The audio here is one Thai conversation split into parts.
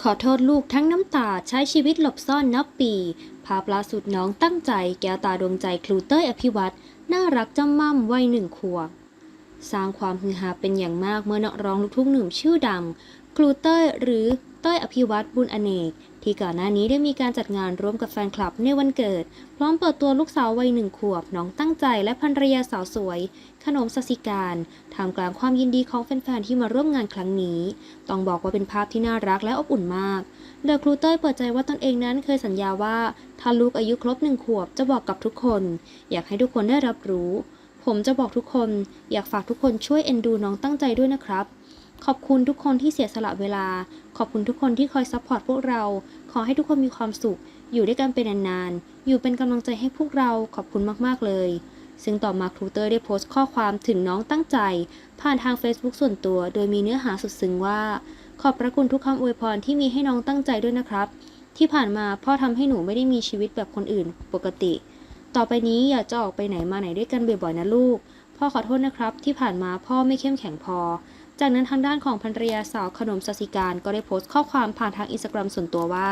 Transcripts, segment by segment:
ขอโทษลูกทั้งน้ำตาใช้ชีวิตหลบซ่อนนับปี ภาพล่าสุดน้องตั้งใจแก้วตาดวงใจครูเต้ยอภิวัตน่ารักจำม่ำวัยหนึ่งขวบสร้างความฮือฮาเป็นอย่างมากเมื่อนักร้องลูกทุ่งหนุ่มชื่อดังครูเต้ยหรือ เต้ยอภิวัตบุญอเนก ที่ก่อนหน้านี้ได้มีการจัดงานร่วมกับแฟนคลับในวันเกิด พร้อมเปิดตัวลูกสาววัยหนึ่งขวบน้องตั้งใจและภรรยาสาวสวย ขนมสสิการท่ามกลางความยินดีของแฟนๆที่มาร่วมงานครั้งนี้ ต้องบอกว่าเป็นภาพที่น่ารักและอบอุ่นมากโดยครูเต้ยเปิดใจว่าตนเองนั้นเคยสัญญาว่าถ้าลูกอายุครบหนึ่งขวบจะบอกกับทุกคน อยากให้ทุกคนได้รับรู้ ผมจะบอกทุกคน อยากฝากทุกคนช่วยเอ็นดูน้องตั้งใจด้วยนะครับ ขอบคุณทุกคนที่เสียสละเวลา ขอบคุณทุกคนที่คอยซัพพอร์ตพวกเรา ขอให้ทุกคนมีความสุข อยู่ด้วยกันเป็นนานๆ อยู่เป็นกำลังใจให้พวกเรา ขอบคุณมากๆเลย ซึ่งต่อมาครูเตอร์ได้โพสต์ข้อความถึงน้องตั้งใจ ผ่านทาง Facebook ส่วนตัว โดยมีเนื้อหาสุดซึ้งว่า ขอบพระคุณทุกคำอวยพรที่มีให้น้องตั้งใจด้วยนะครับ ที่ผ่านมาพ่อทำให้หนูไม่ได้มีชีวิตแบบคนอื่นปกติ ต่อไปนี้อยากจะออกไปไหนมาไหนด้วยกันบ่อยๆนะลูก พ่อขอโทษนะครับ ที่ผ่านมาพ่อไม่เข้มแข็งพอ จากนั้นทางด้านของภรรยาสาวขนมสสิการก็ได้โพสต์ข้อความผ่านทางอินสตาแกรมส่วนตัวว่า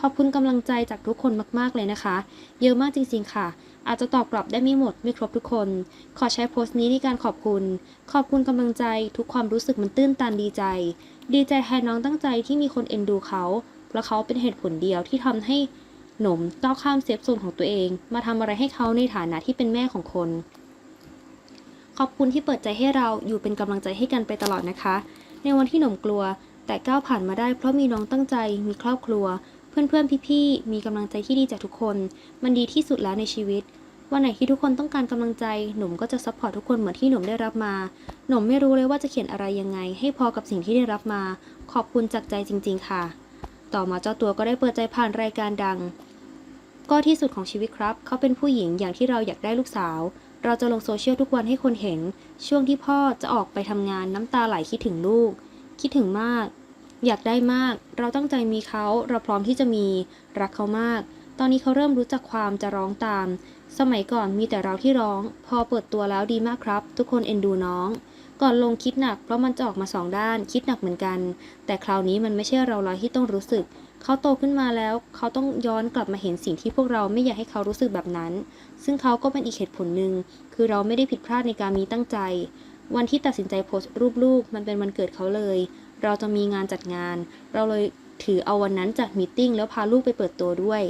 ขอบคุณกำลังใจจากทุกคนมากๆเลยนะคะ เยอะมากจริงๆค่ะ อาจจะตอบกลับได้ไม่หมดไม่ครบทุกคน ขอใช้โพสต์นี้ในการขอบคุณ ขอบคุณกำลังใจ ทุกความรู้สึกมันตื้นตันดีใจ ดีใจแทนน้องตั้งใจที่มีคนเอ็นดูเขาเพราะเขาเป็นเหตุผลเดียวที่ทำให้หนมก้าวข้ามเซฟโซนของตัวเอง มาทำอะไรให้เขาในฐานะที่เป็นแม่ของคน ขอบคุณที่เปิดใจให้เราอยู่เป็นกำลังใจให้กันไปตลอดนะคะ ในวันที่หนมกลัว แต่ก้าวผ่านมาได้เพราะมีน้องตั้งใจ มีครอบครัว เพื่อนๆ พี่ๆ มีกำลังใจที่ดีจากทุกคน มันดีที่สุดแล้วในชีวิต วันไหนที่ทุกคนต้องการกำลังใจ หนุ่มก็จะซัพพอร์ตทุกคนเหมือนที่หนุ่มได้รับมา หนุ่มไม่รู้เลยว่าจะเขียนอะไรยังไง ให้พอกับสิ่งที่ได้รับมา ขอบคุณจากใจจริง ๆ ค่ะ ต่อมาเจ้าตัวก็ได้เปิดใจผ่านรายการดัง ก็ที่สุดของชีวิตครับ เขาเป็นผู้หญิงอย่างที่เราอยากได้ลูกสาว เราจะลงโซเชียลทุกวันให้คนเห็น ช่วงที่พ่อจะออกไปทำงานน้ำตาไหลคิดถึงลูก คิดถึงมาก อยากได้มาก เราตั้งใจมีเขา เราพร้อมที่จะมี รักเขามาก ตอนนี้เขาเริ่มรู้จักความจะร้องตาม สมัยก่อนมีแต่เราที่ร้อง พอเปิดตัวแล้วดีมากครับ ทุกคนเอ็นดูน้อง ก่อนลงคิดหนักเพราะมันจะออกมาสองด้าน คิดหนักเหมือนกัน แต่คราวนี้มันไม่ใช่เราลอยที่ต้องรู้สึก เขาโตขึ้นมาแล้ว เขาต้องย้อนกลับมาเห็นสิ่งที่พวกเราไม่อยากให้เขารู้สึกแบบนั้น ซึ่งเขาก็เป็นอีกเหตุผลหนึ่งคือเราไม่ได้ผิดพลาดในการมีตั้งใจ วันที่ตัดสินใจโพสต์รูปลูกมันเป็นวันเกิดเขาเลย เราจะมีงานจัดงาน เราเลยถือเอาวันนั้นจัดมีติ้งแล้วพาลูกไปเปิดตัวด้วย